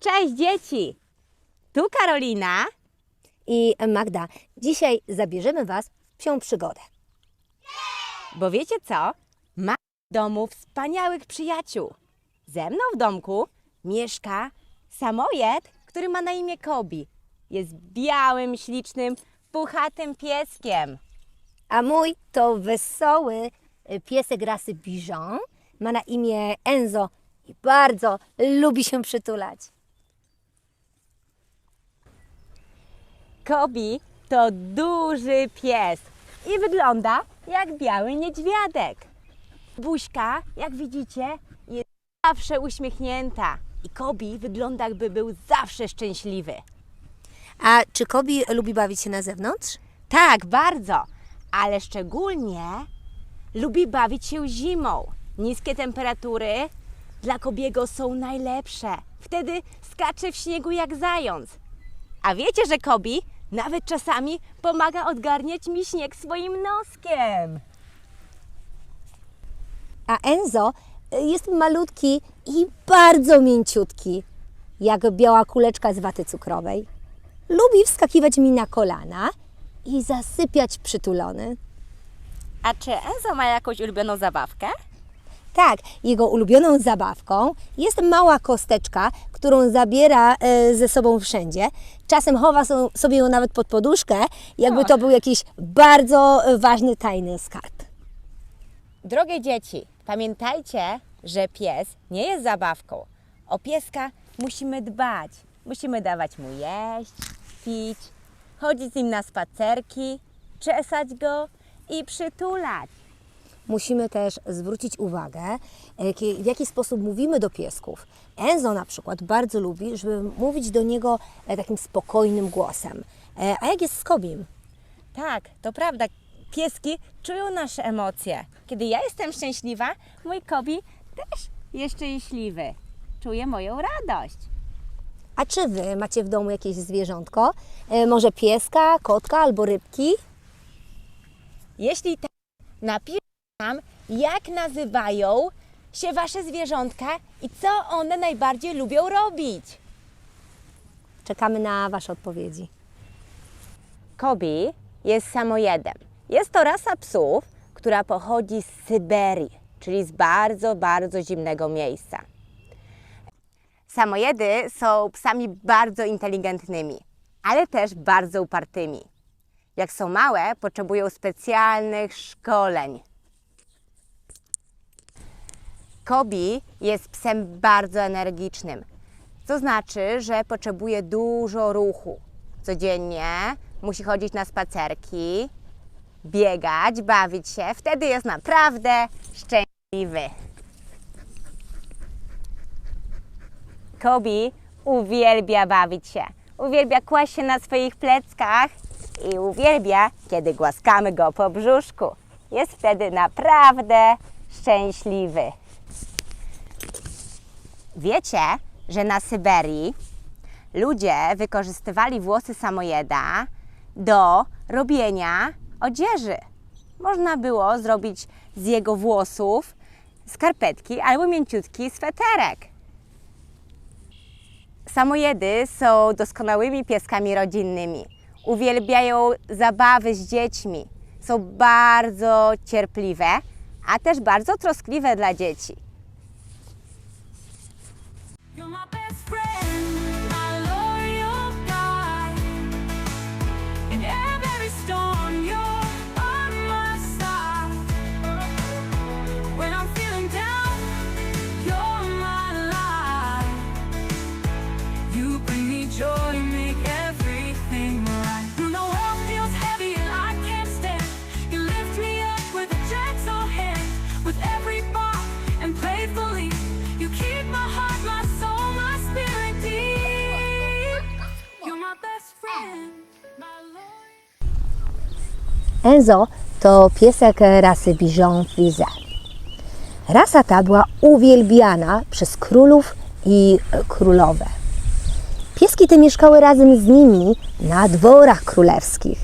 Cześć dzieci! Tu Karolina. I Magda, dzisiaj zabierzemy Was w psią przygodę. Bo wiecie co? Ma w domu wspaniałych przyjaciół. Ze mną w domku mieszka samojed, który ma na imię Kobi. Jest białym, ślicznym, puchatym pieskiem. A mój to wesoły piesek rasy Bichon. Ma na imię Enzo i bardzo lubi się przytulać. Kobi to duży pies i wygląda jak biały niedźwiadek. Buźka, jak widzicie, jest zawsze uśmiechnięta i Kobi wygląda jakby był zawsze szczęśliwy. A czy Kobi lubi bawić się na zewnątrz? Tak, bardzo, ale szczególnie lubi bawić się zimą. Niskie temperatury dla Kobiego są najlepsze. Wtedy skacze w śniegu jak zając. A wiecie, że Kobi nawet czasami pomaga odgarniać mi śnieg swoim noskiem. A Enzo y, jest malutki i bardzo mięciutki, jak biała kuleczka z waty cukrowej. Lubi wskakiwać mi na kolana i zasypiać przytulony. A czy Enzo ma jakąś ulubioną zabawkę? Tak, jego ulubioną zabawką jest mała kosteczka, którą zabiera e, ze sobą wszędzie. Czasem chowa so- sobie ją nawet pod poduszkę, jakby to był jakiś bardzo ważny, tajny skarb. Drogie dzieci, pamiętajcie, że pies nie jest zabawką. O pieska musimy dbać. Musimy dawać mu jeść, pić, chodzić z nim na spacerki, czesać go i przytulać. Musimy też zwrócić uwagę, e, w jaki sposób mówimy do piesków. Enzo na przykład bardzo lubi, żeby mówić do niego e, takim spokojnym głosem. E, A jak jest z Kobim? Tak, to prawda. Pieski czują nasze emocje. Kiedy ja jestem szczęśliwa, mój Kobi też jest szczęśliwy. Czuje moją radość. A czy Wy macie w domu jakieś zwierzątko? Może pieska, kotka albo rybki? Jeśli tak, napiszcie jak nazywają się Wasze zwierzątka i co one najbardziej lubią robić. Czekamy na Wasze odpowiedzi. Kobi jest samojedem. Jest to rasa psów, która pochodzi z Syberii, czyli z bardzo, bardzo zimnego miejsca. Samojedy są psami bardzo inteligentnymi, ale też bardzo upartymi. Jak są małe, potrzebują specjalnych szkoleń. Kobi jest psem bardzo energicznym, co znaczy, że potrzebuje dużo ruchu. Codziennie musi chodzić na spacerki, biegać, bawić się. Wtedy jest naprawdę szczęśliwy. Kobi uwielbia bawić się. Uwielbia kłaść się na swoich pleckach i uwielbia, kiedy głaskamy go po brzuszku. Jest wtedy naprawdę szczęśliwy. Wiecie, że na Syberii ludzie wykorzystywali włosy samojeda do robienia odzieży. Można było zrobić z jego włosów skarpetki albo mięciutki sweterek. Samojedy są doskonałymi pieskami rodzinnymi. Uwielbiają zabawy z dziećmi. Są bardzo cierpliwe, a też bardzo troskliwe dla dzieci. You're my best friend, Enzo to piesek rasy Bichon Frise. Rasa ta była uwielbiana przez królów i królowe. Pieski te mieszkały razem z nimi na dworach królewskich.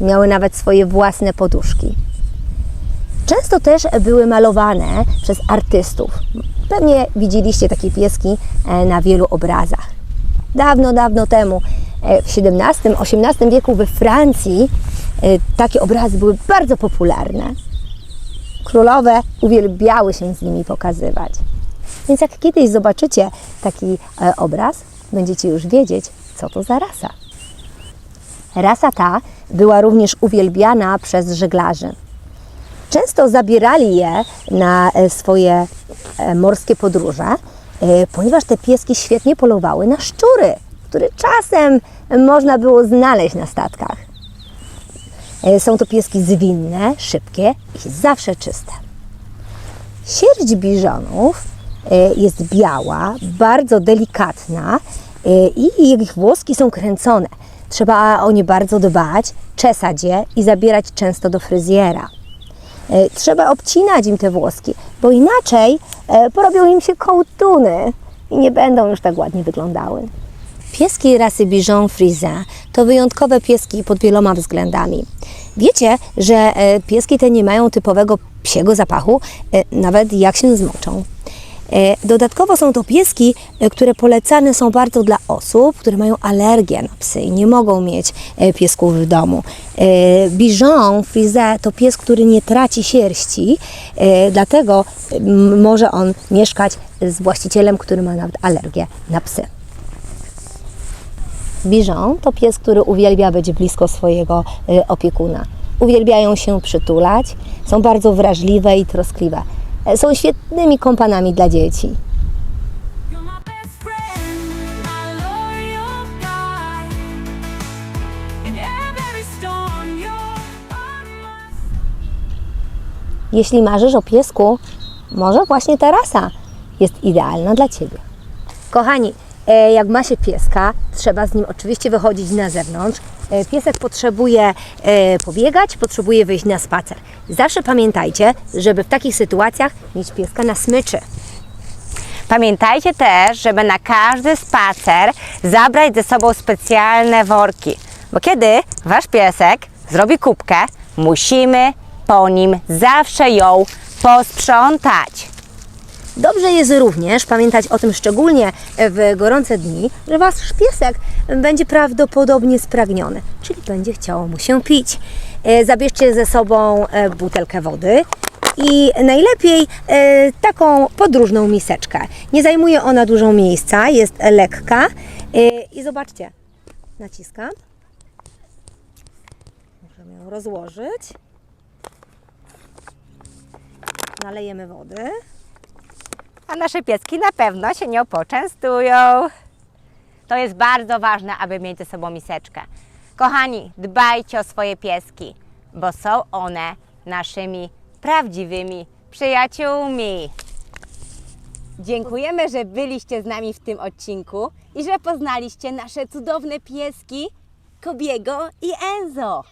Miały nawet swoje własne poduszki. Często też były malowane przez artystów. Pewnie widzieliście takie pieski e, na wielu obrazach. Dawno, dawno temu, e, w XVII-XVIII wieku we Francji, takie obrazy były bardzo popularne. Królowe uwielbiały się z nimi pokazywać. Więc jak kiedyś zobaczycie taki e, obraz, będziecie już wiedzieć, co to za rasa. Rasa ta była również uwielbiana przez żeglarzy. Często zabierali je na e, swoje e, morskie podróże, ponieważ te pieski świetnie polowały na szczury, które czasem można było znaleźć na statkach. E, Są to pieski zwinne, szybkie i zawsze czyste. Sierść biżonów e, jest biała, bardzo delikatna e, i ich włoski są kręcone. Trzeba o nie bardzo dbać, czesać je i zabierać często do fryzjera. Trzeba obcinać im te włoski, bo inaczej porobią im się kołtuny i nie będą już tak ładnie wyglądały. Pieski rasy Bichon Frise to wyjątkowe pieski pod wieloma względami. Wiecie, że e, pieski te nie mają typowego psiego zapachu, e, nawet jak się zmoczą. E, Dodatkowo są to pieski, które polecane są bardzo dla osób, które mają alergię na psy i nie mogą mieć piesków w domu. Bichon Frise to pies, który nie traci sierści, dlatego może on mieszkać z właścicielem, który ma nawet alergię na psy. Biżon to pies, który uwielbia być blisko swojego y, opiekuna. Uwielbiają się przytulać, są bardzo wrażliwe i troskliwe. E, Są świetnymi kompanami dla dzieci. Jeśli marzysz o piesku, może właśnie ta rasa jest idealna dla Ciebie. Kochani, jak ma się pieska, trzeba z nim oczywiście wychodzić na zewnątrz. E, Piesek potrzebuje e, pobiegać, potrzebuje wyjść na spacer. Zawsze pamiętajcie, żeby w takich sytuacjach mieć pieska na smyczy. Pamiętajcie też, żeby na każdy spacer zabrać ze sobą specjalne worki, bo kiedy wasz piesek zrobi kubkę, musimy po nim zawsze ją posprzątać. Dobrze jest również pamiętać o tym szczególnie w gorące dni, że Wasz piesek będzie prawdopodobnie spragniony, czyli będzie chciało mu się pić. E, Zabierzcie ze sobą e, butelkę wody i najlepiej e, taką podróżną miseczkę. Nie zajmuje ona dużo miejsca, jest lekka i zobaczcie, naciskam. Możemy ją rozłożyć. Nalejemy wody. A nasze pieski na pewno się nią poczęstują. To jest bardzo ważne, aby mieć ze sobą miseczkę. Kochani, dbajcie o swoje pieski, bo są one naszymi prawdziwymi przyjaciółmi. Dziękujemy, że byliście z nami w tym odcinku i że poznaliście nasze cudowne pieski Kobiego i Enzo.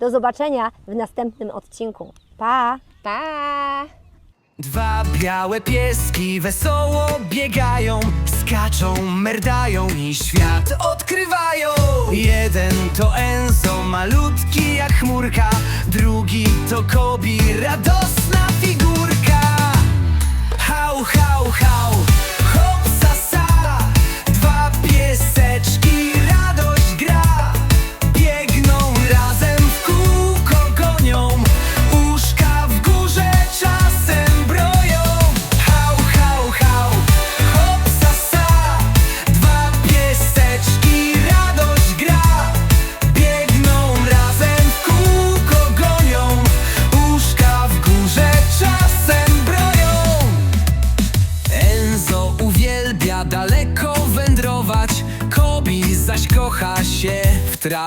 Do zobaczenia w następnym odcinku. Pa! Pa! Dwa białe pieski wesoło biegają, skaczą, merdają i świat odkrywają. Jeden to Enzo, malutki jak chmurka, drugi to Kobi, radosna figurka. Hał, hał, hał,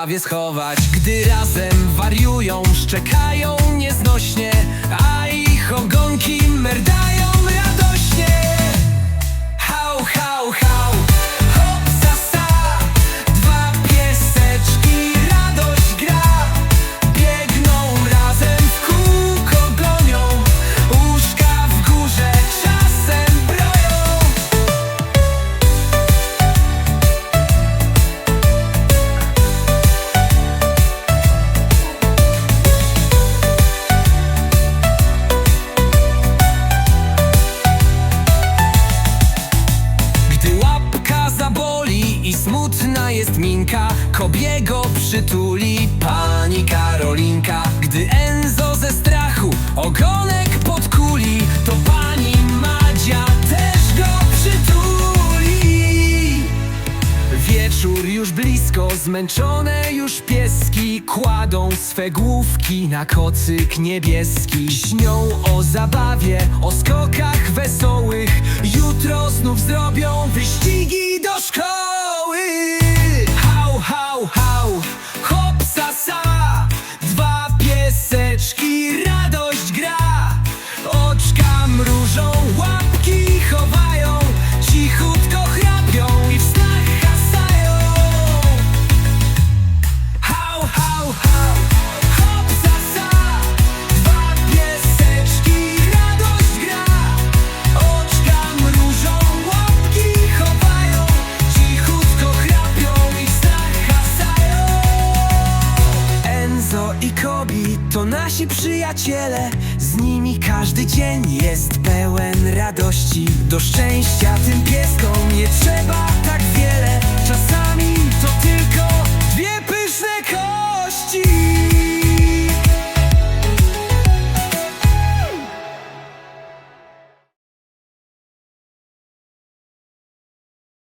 w trawie schować. Gdy razem wariują, szczekają nieznośnie przytuli pani Karolinka. Gdy Enzo ze strachu ogonek podkuli To pani Madzia też go przytuli. Wieczór już blisko, zmęczone już pieski Kładą swe główki na kocyk niebieski. Śnią o zabawie, o Każdy dzień jest pełen radości. Do szczęścia tym pieskom nie trzeba tak wiele. Czasami